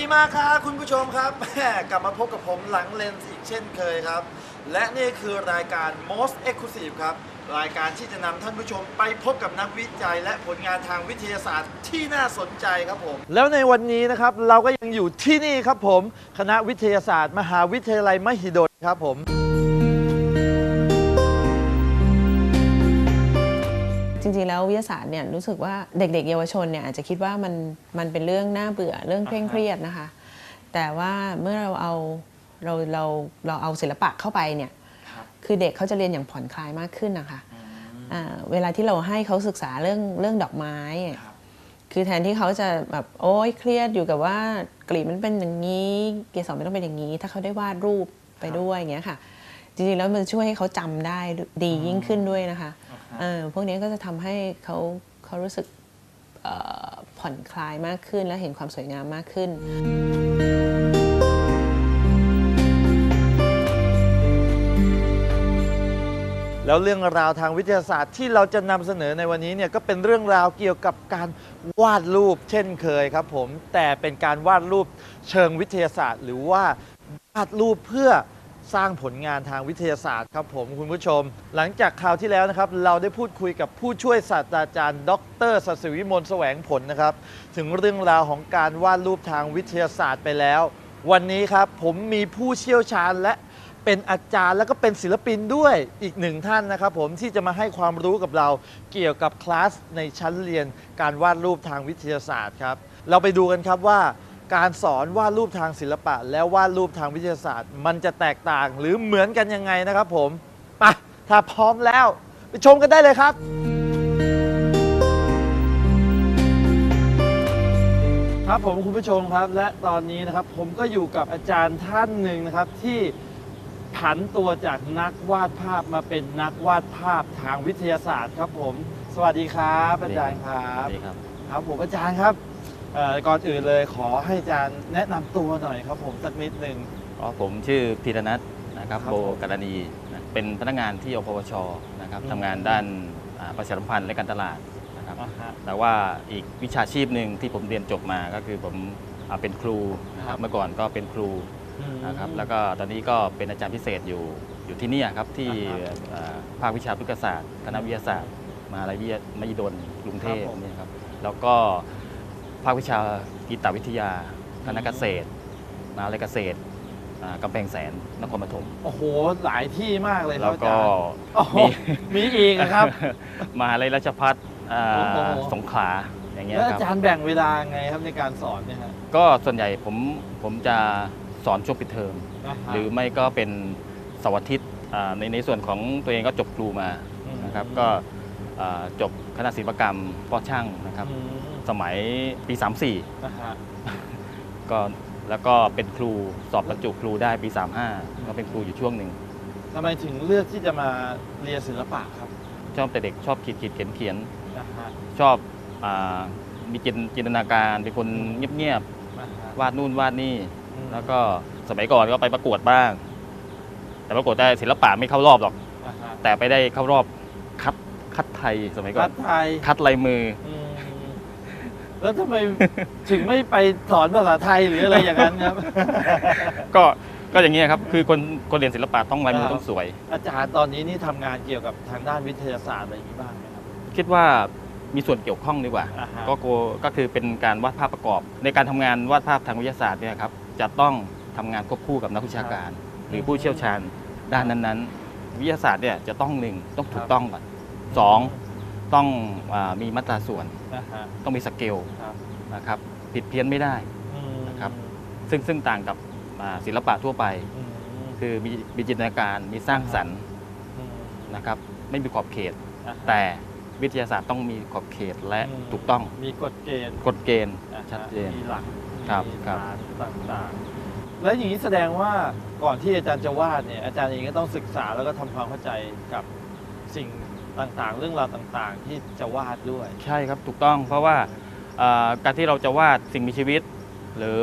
ดีมากครับคุณผู้ชมครับแหมกลับมาพบกับผมหลังเลนส์อีกเช่นเคยครับ และนี่คือรายการ Most Exclusive ครับ รายการที่จะนำท่านผู้ชมไปพบกับนักวิจัย และผลงานทางวิทยาศาสตร์ที่น่าสนใจครับผม แล้วในวันนี้นะครับเราก็ยังอยู่ที่นี่ครับผม คณะวิทยาศาสตร์ มหาวิทยาลัยมหิดลครับผม ริงๆ แล้ววิทยาศาสตร์เนี่ยรู้สึกว่าเด็กๆ เยาวชนเนี่ยอาจจะคิดว่ามันมันเป็นเรื่องน่าเบื่อเรื่องเคร่งเครียดนะคะ แต่ว่าเมื่อเราเอาเราเราเราเอาศิลปะเข้าไปเนี่ยครับคือเด็กเขาจะเรียนอย่างผ่อนคลายมากขึ้นนะคะอ่าเวลาที่เราให้เขาศึกษาเรื่องเรื่องดอกไม้ครับคือแทนที่เขาจะแบบโอ๊ยเครียดอยู่กับว่ากลีบมันเป็นอย่างนี้ เกสรไม่ต้องเป็นอย่างนี้ ถ้าเขาได้วาดรูปไปด้วยอย่างเงี้ยค่ะ จริงๆแล้วมันช่วยให้เขาจำได้ดียิ่งขึ้นด้วยนะคะเออ พวกนี้ก็จะทำให้เขาเขารู้สึกเอ่อผ่อนคลายมากขึ้นและเห็นความสวยงามมากขึ้น แล้วเรื่องราวทางวิทยาศาสตร์ที่เราจะนำเสนอในวันนี้เนี่ยก็เป็นเรื่องราวเกี่ยวกับการวาดรูปเช่นเคยครับผม แต่เป็นการวาดรูปเชิงวิทยาศาสตร์ หรือว่าวาดรูปเพื่อ สร้างผลงานทางวิทยาศาสตร์ครับผมคุณผู้ชม หลังจากคราวที่แล้วนะครับ เราได้พูดคุยกับผู้ช่วยศาสตราจารย์ ดรศศิวิมลแสวงผลนะครับ ถึงเรื่องราวของการวาดรูปทางวิทยาศาสตร์ไปแล้ว วันนี้ครับผมมีผู้เชี่ยวชาญและเป็นอาจารย์แล้วก็เป็นศิลปินด้วยอีกหนึ่งท่านนะครับผมที่จะมาให้ความรู้กับเราเกี่ยวกับคลาสในชั้นเรียนการวาดรูปทางวิทยาศาสตร์ครับ เราไปดูกันครับว่า การสอนวาดรูปทางศิลปะ และวาดรูปทางวิทยาศาสตร์ มันจะแตกต่างหรือเหมือนกันยังไงนะครับผมไปถ้าพร้อมแล้ว ไปชมกันได้เลยครับ ครับผมคุณผู้ชมครับ และตอนนี้นะครับผมก็อยู่กับอาจารย์ท่านหนึ่งนะครับที่ผันตัวจากนักวาดภาพมาเป็นนักวาดภาพทางวิทยาศาสตร์ครับผม สวัสดีครับ อาจารย์ครับสวัสดีครับครับผมอาจารย์ครับเอ่อ ก่อนอื่นเลยขอให้อาจารย์แนะนำตัวหน่อยครับผมสักนิดหนึ่งก็ผมชื่อพีรนัทนะครับครับโบผมกรณีนะเป็นพนักงานที่อพวชนะครับอืม ทำงานด้านอ่าประชาสัมพันธ์และการตลาดนะครับอ่าฮะ แต่ว่าอีกวิชาชีพหนึ่งที่ผมเรียนจบมาก็คือผมอ่าเป็นครูนะคครัรับบ เมื่อก่อนก็เป็นครูอืมนะครับแล้วก็ตอนนี้ก็เป็นอาจารย์พิเศษอยู่อยู่ที่เนี่ยครับที่อ่าฮะอ่าภาควิชาพฤกษศาสตร์คณะวิทยาศาสตร์มหาลัยวิทยามหิดลกรุงเทพครับผม เนี่ยครับแล้วก็ ภาควิชากีตวิทยาคณะเกษตรมหาลัยเกษตรอ่ากำแพงแสนนครปฐม โอ้โห หลายที่มากเลยครัแล้บวอาก็จารย์โอ้โหมี มีอีกนะครับ มหาลัยราชพัฒอ่าโอ้โห สงขลาอย่างเงี้ยแล้วคอารับจารย์แบ่งเวลาไงครับในการสอนเนี่ยฮะก็ส่วนใหญ่ผมผมจะสอนช่วงปิดเทอมาฮะหรือไม่ก็เป็นเสาร์อาทิตย์อ่าในในส่วนของตัวเองก็จบครูมาอืมนะครับ ก็อ่าจบคณะศิลปกรรมปอช่างนะครับ อืม สมัยปีนะฮะ34 ก็แล้วก็เป็นครูสอบบรรจุครูได้ปี 35 ก็เป็นครูอยู่ช่วงหนึ่งทำไมถึงเลือกที่จะมาเรียนศิลปะครับ ชอบแต่เด็กชอบขีดขีดเขียนเขียนนะฮะชอบอามีจินจินตนาการเป็นคนเงียบนะฮะๆวาดนู่นวาดนี่อืมแล้วก็สมัยก่อนก็ไปประกวดบ้าง แต่ประกวดได้ศิลปะไม่เข้ารอบหรอกนะฮะแต่ไปได้เข้ารอบคัดคัดไทยสมัยก่อรันฐไทยคัดลายมืออืม แล้วทำไมถึงไม่ไปสอนภาษาไทยหรืออะไรอย่างนั้นครับ ก็ก็อย่างนี้ยครับคือคนคนเรียนศิลปะต้องลายมือครับต้องสวย อาจารย์ตอนนี้นี่ทำงานเกี่ยวกับทางด้านวิทยาศาสตร์อะไรอย่างนี้บ้างไหมครับ คิดว่ามีส่วนเกี่ยวข้องดีกว่า อ่าฮะ ก็โกก็คือเป็นการวาดภาพประกอบ ในการทำงานวาดภาพทางวิทยาศาสตร์เนี่ยครับจะต้องทำงานควบคู่กับนักวิชาการ หรือผู้เชี่ยวชาญด้านนั้นๆ วิทยาศาสตร์เนี่ยจะต้องหนึ่งต้องถูกต้องก่อนสอง ต้องอามีมาตราส่วนนะฮะต้องมีสเกลครับนะครับผิดเพี้ยนไม่ได้ อืมนะครับ ซึ่งซึ่งต่างกับอ่าศิลปะทั่วไป อืมคือมีมีจินตนาการมีสร้างสรรค์อืมนะครับไม่มีขอบเขต อ่าฮะ แต่วิทยาศาสตร์ต้องมีขอบเขตและอืม ถูกต้องมีกฎเกณฑ์กฎเกณฑ์นะฮะชัดเจนมีหลักครับมีครับ ฐานต่างๆ แล้วอย่างนี้แสดงว่าก่อนที่อาจารย์จะวาดเนี่ยอาจารย์เองก็ต้องศึกษาแล้วก็ทำความเข้าใจกับสิ่ง ต่างๆ เรื่องราวต่างๆ ที่จะวาดด้วย ใช่ครับถูกต้องเพราะว่าอ่าการที่เราจะวาดสิ่งมีชีวิต หรือ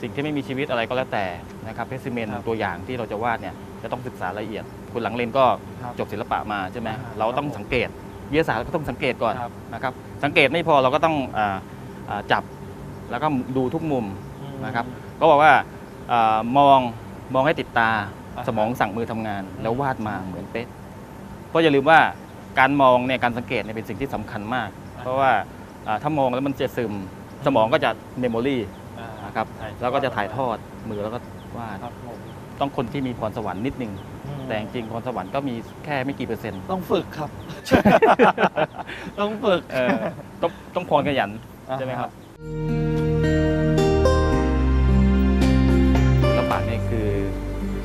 สิ่งที่ไม่มีชีวิตอะไรก็แล้วแต่นะครับเพซิเมนครับตัวอย่างที่เราจะวาดเนี่ยจะต้องศึกษารายละเอียด คุณหลังเลนก็ครับจบศิลปะมาใช่ไหมอ่าเราต้องครับผมสังเกตวิทยาศาสตร์ก็ต้องสังเกตก่อนครับ นะครับสังเกตไม่พอเราก็ต้องอาอ่าจับแล้วก็ดูทุกมุมอืมนะครับ ก็บอกว่าเออมองมองให้ติดตาอ่าฮะสมองสั่งมือทำงานอืมแล้ววาดมาเหมือนเป๊ะเพราะอย่าลืมว่า การมองเนี่ยการสังเกตเนี่ยเป็นสิ่งที่สำคัญมาก เพราะว่าอ่าถ้ามองแล้วมันจะซึมสมองก็จะเมมโมรีอ่านะครับถ่ายทอดแล้วก็จะถ่ายทอดมือแล้วก็วาดครับผมต้องคนที่มีพรสวรรค์นิดนึงอืมแต่จริงๆพรสวรรค์ก็มีแค่ไม่กี่เปอร์เซ็นต์ต้องฝึกครับ ต้องฝึกเออต้องต้องพรขยันอ่าฮะใช่ไหมครับศิลปะนี่คือ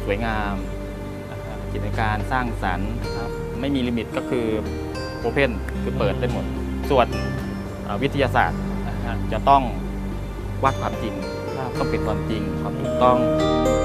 สวยงามจินตนาการสร้างสรรค์ครับ ไม่มีลิมิตก็คือโอเพนคือเปิดได้หมด ส่วนเอ่อวิทยาศาสตร์อ่าฮะจะต้องวาดความจริงครับต้องเป็นความจริงความถูกต้องอ